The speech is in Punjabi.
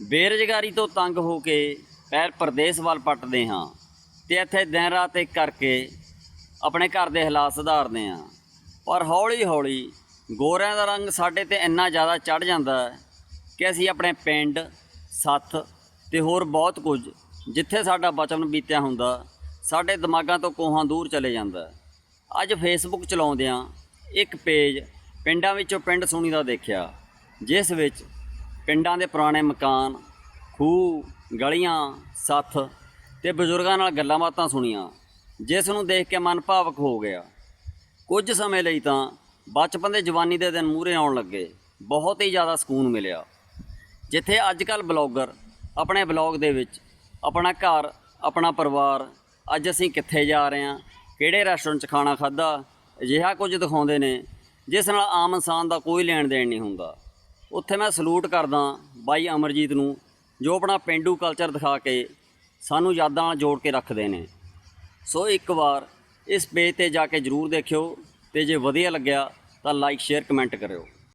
ਬੇਰੁਜ਼ਗਾਰੀ ਤੋਂ ਤੰਗ ਹੋ ਕੇ ਪੈਰ ਪਰਦੇਸ ਵੱਲ ਪੱਟਦੇ ਹਾਂ ਤੇ ਇੱਥੇ ਦਿਨ ਰਾਤ ਇੱਕ ਕਰਕੇ ਆਪਣੇ ਘਰ ਦੇ ਹਾਲਾਤ ਸੁਧਾਰਦੇ ਹਾਂ। ਪਰ ਹੌਲੀ ਹੌਲੀ ਗੋਰਿਆਂ ਦਾ ਰੰਗ ਸਾਡੇ ਤੇ ਇੰਨਾ ਜ਼ਿਆਦਾ ਚੜ ਜਾਂਦਾ ਕਿ ਅਸੀਂ ਆਪਣੇ ਪਿੰਡ, ਸੱਥ ਤੇ ਹੋਰ ਬਹੁਤ ਕੁਝ ਜਿੱਥੇ ਸਾਡਾ ਬਚਪਨ ਬੀਤਿਆ ਹੁੰਦਾ, ਸਾਡੇ ਦਿਮਾਗਾਂ ਤੋਂ ਕੋਹਾਂ ਦੂਰ ਚਲੇ ਜਾਂਦਾ। ਅੱਜ ਫੇਸਬੁੱਕ ਚਲਾਉਂਦਿਆਂ ਇੱਕ ਪੇਜ ਪਿੰਡਾਂ ਵਿੱਚੋਂ ਪਿੰਡ ਸੁਣੀ ਦਾ ਦੇਖਿਆ, ਜਿਸ ਵਿੱਚ ਪਿੰਡਾਂ ਦੇ ਪੁਰਾਣੇ ਮਕਾਨ, ਖੂਹ, ਗਲੀਆਂ, ਸੱਥ ਤੇ ਬਜ਼ੁਰਗਾਂ ਨਾਲ ਗੱਲਾਂ ਬਾਤਾਂ ਸੁਣੀਆਂ, ਜਿਸ ਨੂੰ ਦੇਖ ਕੇ ਮਨ ਭਾਵਕ ਹੋ ਗਿਆ। ਕੁਝ ਸਮੇਂ ਲਈ ਤਾਂ ਬਚਪਨ ਦੇ ਜਵਾਨੀ ਦੇ ਦਿਨ ਮੂਹਰੇ ਆਉਣ ਲੱਗੇ, ਬਹੁਤ ਹੀ ਜ਼ਿਆਦਾ ਸਕੂਨ ਮਿਲਿਆ। ਜਿੱਥੇ ਅੱਜ ਕੱਲ ਬਲੌਗਰ ਆਪਣੇ ਬਲੌਗ ਦੇ ਵਿੱਚ ਆਪਣਾ ਘਰ, ਆਪਣਾ ਪਰਿਵਾਰ, ਅੱਜ ਅਸੀਂ ਕਿੱਥੇ ਜਾ ਰਹੇ ਹਾਂ, ਕਿਹੜੇ ਰੈਸਟੋਰੈਂਟ 'ਚ ਖਾਣਾ ਖਾਦਾ ਅਜਿਹਾ ਕੁਝ ਦਿਖਾਉਂਦੇ ਨੇ, ਜਿਸ ਨਾਲ ਆਮ ਇਨਸਾਨ ਦਾ ਕੋਈ ਲੈਣ ਦੇਣ ਨਹੀਂ ਹੁੰਦਾ। ਉੱਥੇ ਮੈਂ ਸਲੂਟ ਕਰਦਾ ਬਾਈ ਅਮਰਜੀਤ ਨੂੰ, ਜੋ ਆਪਣਾ ਪਿੰਡੂ ਕਲਚਰ ਦਿਖਾ ਕੇ ਸਾਨੂੰ ਯਾਦਾਂ ਨਾਲ ਜੋੜ ਕੇ ਰੱਖਦੇ ਨੇ। ਸੋ ਇੱਕ ਵਾਰ ਇਸ ਪੇਜ ਤੇ ਜਾ ਕੇ ਜਰੂਰ ਦੇਖਿਓ ਤੇ ਜੇ ਵਧੀਆ ਲੱਗਿਆ ਤਾਂ ਲਾਈਕ ਸ਼ੇਅਰ ਕਮੈਂਟ ਕਰਿਓ।